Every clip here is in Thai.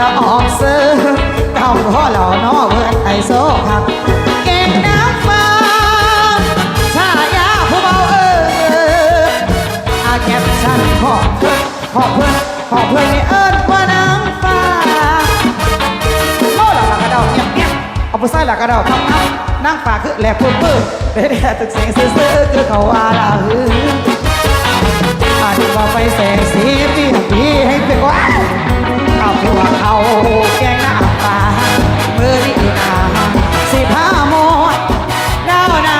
ล้วออกเสื้อเก่าพ่อเหล่านอเพื่อนไอโซครับแกงน้ำฟ้าชายาผู้เบาเอออาแคปชั่นขอบเพื่อนขอบเพื่อนขอบเพื่อนนี่เอิญว่านางฟ้าโอ้หลักกระเดาเงียเงียเอาไปใส่หลักกระเดาทำทำนางฟ้าคือแหลกปุ๊บปุ๊บเด็ดตึกเสียงซื่อๆคือเขาว่าละฮืออาจว่าไปแสงสีปีปีให้เป็นว่า เอาพวกเขาแกงหน้าปลาเมื่อนี้นาสิบห้าโมดดาวนา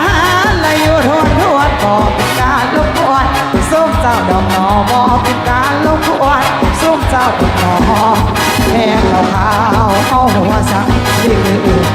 ละอยู่ทวนทวนบอกเป็นการลุกวนส้มเจ้าดอกหนอบอกเป็นการลุกวนส้มเจ้าดอกหนอแค่เราขาวเอาหัวสังที่อื่น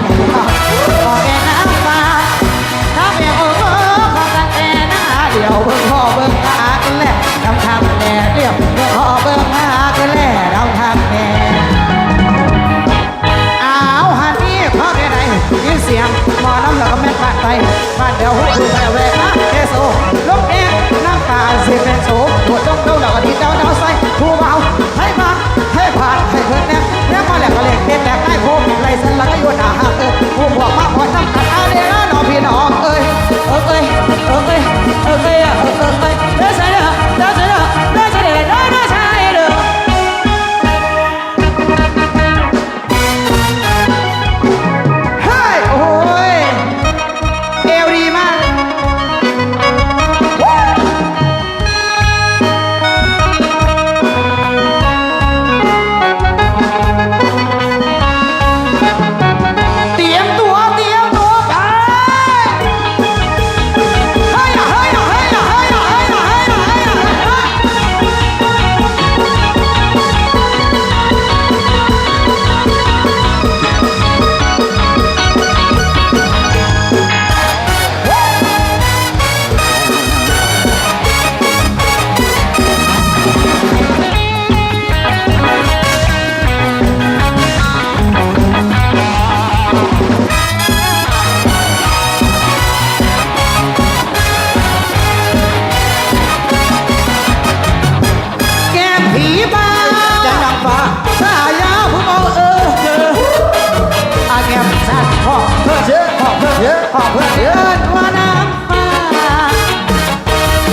เอเชื่อขอเพื่อเชื่อว่าน้ำฟ้า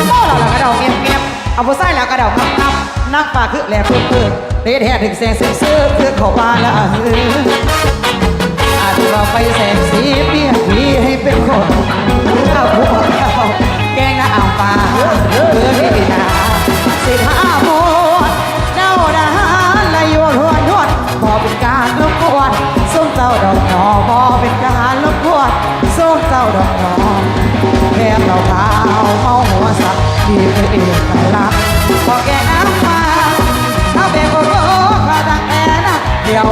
โอ้เราละกระเดาเงียบเงียบเอาผู้ใส่ละกระเดางับงับนักป่าคือแหลกเพื่อเพื่อเด็ดแห่ถึงแสงซึ้งซึ้งเพื่อขอว่าละเอออาจเราไปแสงสีเปียกผีให้เป็นคนเอาพวกเขาแกงน้ำปลาเออ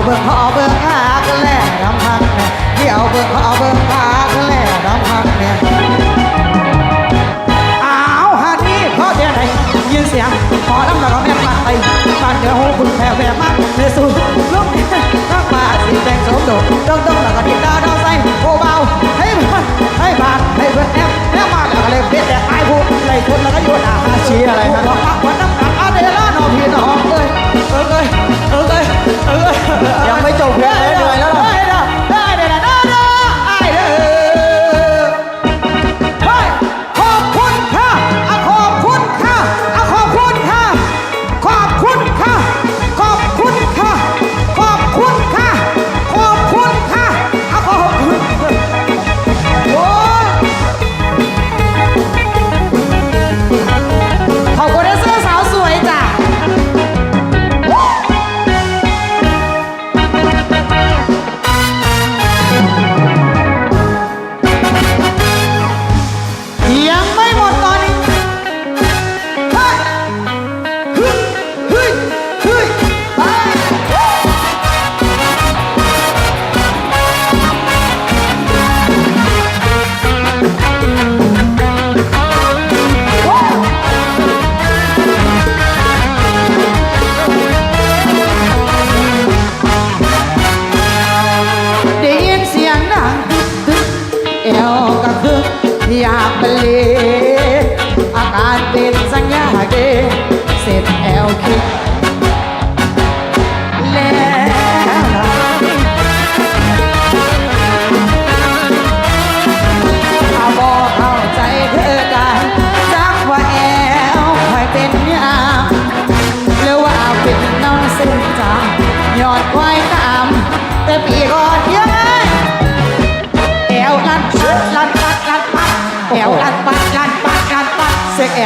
บิ่งพอเบิ่งหากันแล่รำพังแม่เดี๋ยวเบิ่งพอเบิ่งหากันแล่รำพังแม่ยอ้าวฮันนี่พราะเดี๋ยไหนยินเสียงพอลำแล้วก็แม่ปาดไปปาดเดี๋ยวหูคุณแผ่แผ่มากเนสูลุกนี่รักมาสีแดงสมโดดดงดงแล้วก็ดินดาวดาวใส่โบเบาให้ผ่านให้ผ่านให้เพื่อนแอมแอมมาแล้วก็เลยเด็ดแต่ไอ้ผู้ไล่คนแล้วก็โยนอาหารชี้อะไรครับบอกว่าวันน้ ยัง วก็คือ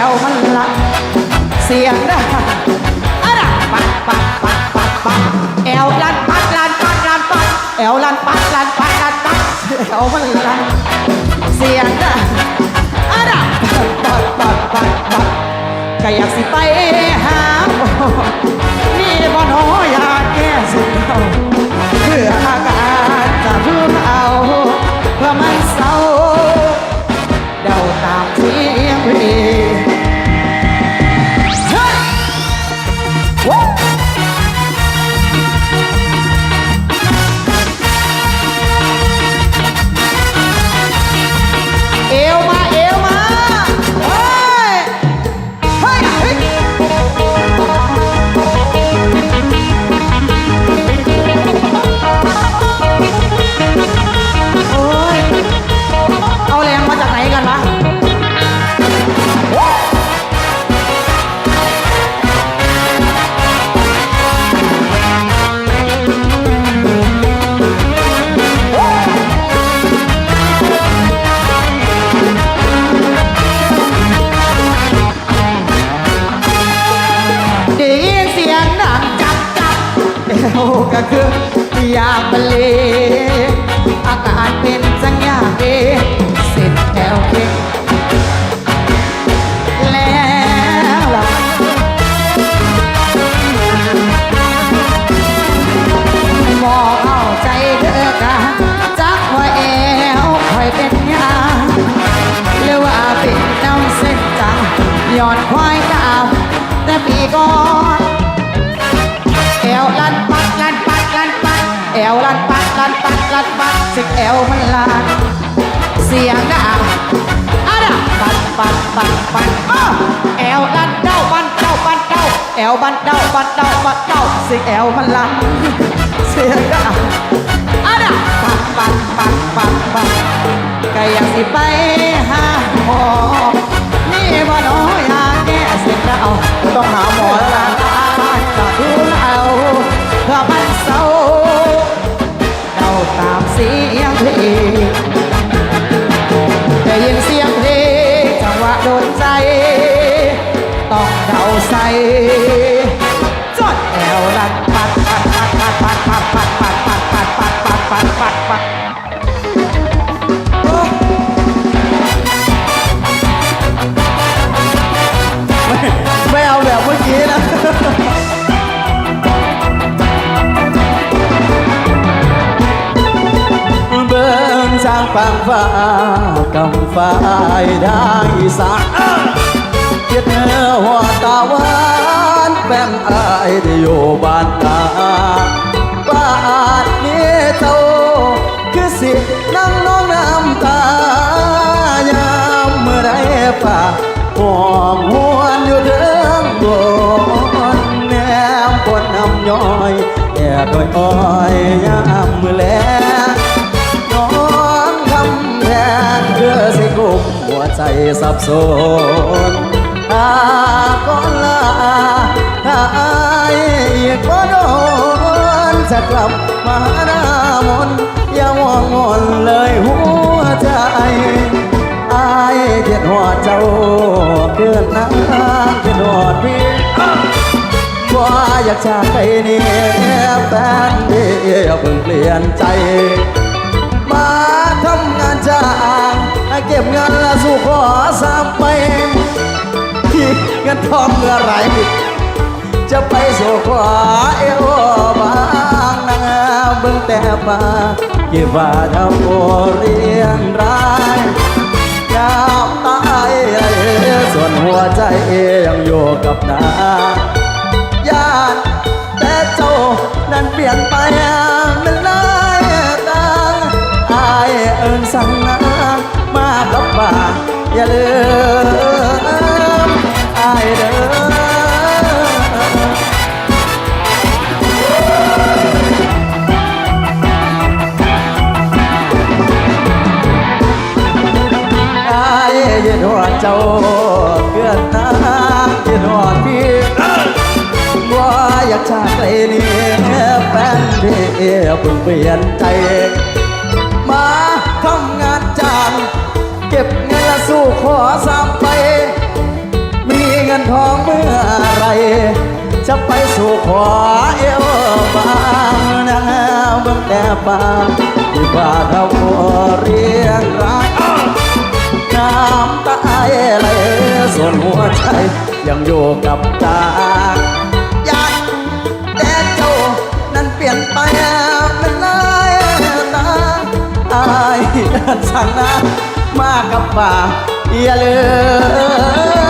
อวมันละเสียงนะอะไรปัดปัดปัดปัดปัดแอวลันปัดลันปัดลันปัดแอวลันปัดลันปัดลันปัดแอวมันละเสียงนะอะไรปัดปัดปัดปัดก็อยากสิไปหาหมอนี่บ่น้อ เอวก็คืออยากบรรเลอาการเป็นจังอยากเอเสร็จแถวเก่งแล้วล่ะมองเอาใจเธอกะจักว่าแอวคอยเป็นยาหรือว่าเป็นน้ำเส้นจังย้อนควายดาวแต่ปีก่อน วมันลานเสียงดังอะดะปัดปัดปัดปัดอ้อแอวลันเด้าบันเด้าบันเด้าแอวบันเด้าบันเด้าบันเด้าเสิแอวมันลานเสียงดังอะดะปัดปัดปัดปัดปัดก็อยากสิไปหาหมอนี่บ่น้อยอยากแก้เส้นเราต้องหาหมอแล้วล่ะจะดูเอาเพื่อ ฟ้าฟังฟ้ากำฟ้าได้สารเกียดเนื้อหัวตาหวานแฟนอายได้อยู่บ้านตาบ้านนี้เจ้าคือสินั่งน้องน้ำตายามเมื่อไรป่าห่วงหวนอยู่เดิมบนแนมบนน้ำย้อยแย่ดอยอ้อยยามเมื่อแลน้ สับสนตาก่อนลาถ้าอายอีกบ่โดนจะกลับมาหน้ามนอย่ามองมนเลยหัวใจอายเทียนหัวเจ้าเกินน้ำเทียนหัวพี่ว่าอยากจากไปนี่แฟนเดียวเพิ่งเปลี่ยนใจ มาทำงานจ้าง ก็บเงินละสู่ขอสามไปที่เงินทองเมื่อไรจะไปสู่ขอเอวบางนางเบิ่งแต่มาเก็บว่าทำโอเรียนร้ายยามตายส่วนหัวใจยังอยู่กับนาญาติแต่เจ้านั้นเปลี่ยนไป อย่าลืมอายเด้อยืนหัวเจ้าเกือนน้ำยืนหัวพี่ว่าอยากจากไกลนี่แฟนเดียวเพิ่งเปลี่ยนใจ สู่ขอเอวบางนะเบิ่งแต่บางที่บาดเราเรียงรายน้ำตาไหลส่วนหัวใจยังอยู่กับตาอยากแต่เจ้านั้นเปลี่ยนไปเป็นลายตาอายสั่งนะมากับป่าอย่าลืม